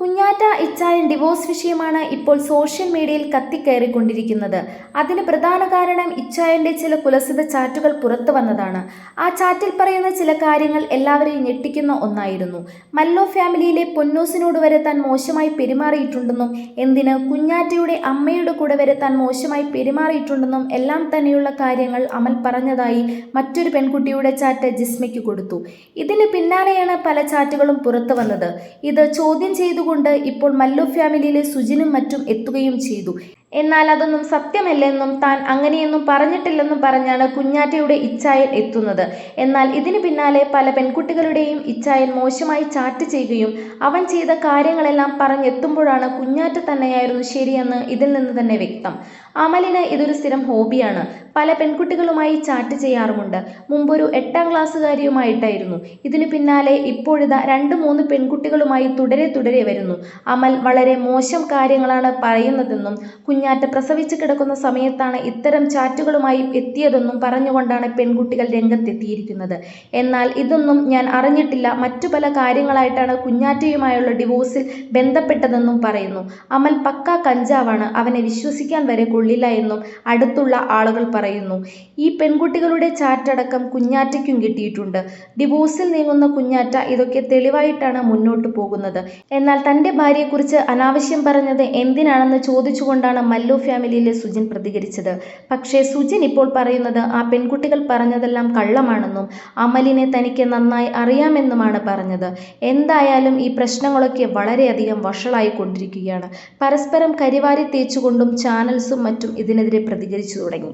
കുഞ്ഞാറ്റ ഇച്ചായൻ ഡിവോഴ്സ് വിഷയമാണ് ഇപ്പോൾ സോഷ്യൽ മീഡിയയിൽ കത്തിക്കയറിക്കൊണ്ടിരിക്കുന്നത്. അതിന് പ്രധാന കാരണം ഇച്ചായന്റെ ചില കുലസിത ചാറ്റുകൾ പുറത്തു വന്നതാണ്. ആ ചാറ്റിൽ പറയുന്ന ചില കാര്യങ്ങൾ എല്ലാവരെയും ഞെട്ടിക്കുന്ന ഒന്നായിരുന്നു. മല്ലോ ഫാമിലിയിലെ പൊന്നൂസിനോട് വരെ താൻ മോശമായി പെരുമാറിയിട്ടുണ്ടെന്നും എന്തിന് കുഞ്ഞാറ്റയുടെ അമ്മയുടെ കൂടെ വരെ താൻ മോശമായി പെരുമാറിയിട്ടുണ്ടെന്നും എല്ലാം തന്നെയുള്ള കാര്യങ്ങൾ അമൽ പറഞ്ഞതായി മറ്റൊരു പെൺകുട്ടിയുടെ ചാറ്റ് ജിസ്മയ്ക്ക് കൊടുത്തു. ഇതിന് പിന്നാലെയാണ് പല ചാറ്റുകളും പുറത്തു വന്നത്. ഇത് ചോദ്യം ചെയ്തുകൊണ്ട് ഇപ്പോൾ മല്ലു ഫാമിലിയിലെ സുജിനും മറ്റും എത്തുകയും ചെയ്തു. എന്നാൽ അതൊന്നും സത്യമല്ലെന്നും താൻ അങ്ങനെയൊന്നും പറഞ്ഞിട്ടില്ലെന്നും പറഞ്ഞാണ് കുഞ്ഞാറ്റയുടെ ഇച്ചായൻ എത്തുന്നത്. എന്നാൽ ഇതിന് പിന്നാലെ പല പെൺകുട്ടികളുടെയും ഇച്ചായൻ മോശമായി ചാറ്റ് ചെയ്യുകയും അവൻ ചെയ്ത കാര്യങ്ങളെല്ലാം പറഞ്ഞെത്തുമ്പോഴാണ് കുഞ്ഞാറ്റ തന്നെയായിരുന്നു ശരിയെന്ന് ഇതിൽ നിന്ന് തന്നെ വ്യക്തം. അമലിന് ഇതൊരു സ്ഥിരം ഹോബിയാണ്. പല പെൺകുട്ടികളുമായി ചാറ്റ് ചെയ്യാറുമുണ്ട്. മുമ്പൊരു എട്ടാം ക്ലാസ്സുകാരിയുമായിട്ടായിരുന്നു. ഇതിനു പിന്നാലെ ഇപ്പോഴിതാ രണ്ട് മൂന്ന് പെൺകുട്ടികളുമായി തുടരെ തുടരെ വരുന്നു. അമൽ വളരെ മോശം കാര്യങ്ങളാണ് പറയുന്നതെന്നും കുഞ്ഞാറ്റ പ്രസവിച്ച് കിടക്കുന്ന സമയത്താണ് ഇത്തരം ചാറ്റുകളുമായി എത്തിയതെന്നും പറഞ്ഞുകൊണ്ടാണ് പെൺകുട്ടികൾ രംഗത്തെത്തിയിരിക്കുന്നത്. എന്നാൽ ഇതൊന്നും ഞാൻ അറിഞ്ഞിട്ടില്ല. മറ്റു പല കാര്യങ്ങളായിട്ടാണ് കുഞ്ഞാറ്റയുമായുള്ള ഡിവോഴ്സിൽ ബന്ധപ്പെട്ടതെന്നും പറയുന്നു. അമൽ പക്ക കഞ്ചാവാണ്. അവനെ വിശ്വസിക്കാൻ വരെ കൊള്ളില്ല എന്നും അടുത്തുള്ള ആളുകൾ പറയുന്നു. ഈ പെൺകുട്ടികളുടെ ചാറ്റടക്കം കുഞ്ഞാറ്റയ്ക്കും കിട്ടിയിട്ടുണ്ട്. ഡിവോഴ്സിൽ നീങ്ങുന്ന കുഞ്ഞാറ്റ ഇതൊക്കെ തെളിവായിട്ടാണ് മുന്നോട്ട് പോകുന്നത്. എന്നാൽ തന്റെ ഭാര്യയെക്കുറിച്ച് അനാവശ്യം പറഞ്ഞത് എന്തിനാണെന്ന് ചോദിച്ചുകൊണ്ടാണ് മല്ലു ഫാമിലിയിലെ സുജിൻ പ്രതികരിച്ചത്. പക്ഷേ സുജിൻ ഇപ്പോൾ പറയുന്നത് ആ പെൺകുട്ടികൾ പറഞ്ഞതെല്ലാം കള്ളമാണെന്നും അമലിനെ തനിക്ക് നന്നായി അറിയാമെന്നുമാണ് പറഞ്ഞത്. എന്തായാലും ഈ പ്രശ്നങ്ങളൊക്കെ വളരെയധികം വഷളായി കൊണ്ടിരിക്കുകയാണ് പരസ്പരം കരിവാരി തേച്ചുകൊണ്ടും ചാനൽസും മറ്റും ഇതിനെതിരെ പ്രതികരിച്ചു തുടങ്ങി.